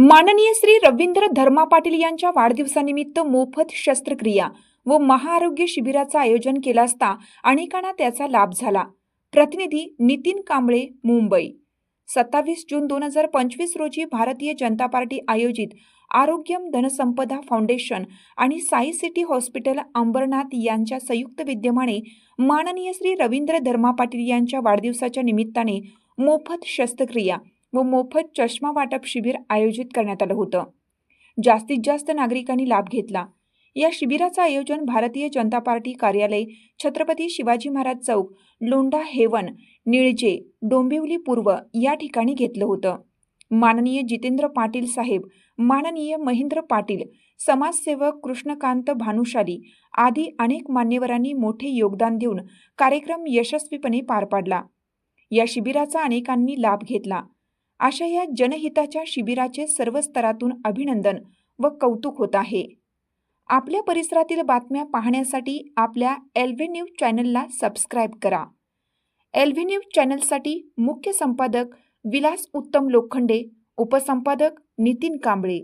माननीय श्री रवींद्र धर्मा पाटील यांच्या वाढदिवसानिमित्त मोफत शस्त्रक्रिया व महाआरोग्य शिबिराचं आयोजन केलं असता अनेकांना त्याचा लाभ झाला. प्रतिनिधी नितीन कांबळे मुंबई. सत्तावीस जून दोन हजार पंचवीस रोजी भारतीय जनता पार्टी आयोजित आरोग्यम धनसंपदा फाउंडेशन आणि साई सिटी हॉस्पिटल अंबरनाथ यांच्या संयुक्त विद्यमाने माननीय श्री रवींद्र धर्मा पाटील यांच्या वाढदिवसाच्या निमित्ताने मोफत शस्त्रक्रिया व मोफत चष्मा वाटप शिबिर आयोजित करण्यात आलं होतं. जास्तीत जास्त नागरिकांनी लाभ घेतला. या शिबिराचं आयोजन भारतीय जनता पार्टी कार्यालय छत्रपती शिवाजी महाराज चौक लोंढा हेवन निळजे डोंबिवली पूर्व या ठिकाणी घेतलं होतं. माननीय जितेंद्र पाटील साहेब माननीय महेंद्र पाटील समाजसेवक कृष्णकांत भानुशाली आदी अनेक मान्यवरांनी मोठे योगदान देऊन कार्यक्रम यशस्वीपणे पार पाडला. या शिबिराचा अनेकांनी लाभ घेतला. अशा या जनहिताच्या शिबिराचे सर्व स्तरातून अभिनंदन व कौतुक होत आहे. आपल्या परिसरातील बातम्या पाहण्यासाठी आपल्या एल्व्हे न्यूज चॅनलला सबस्क्राईब करा. एल्व्हे न्यूज चॅनलसाठी मुख्य संपादक विलास उत्तम लोखंडे उपसंपादक नितीन कांबळे.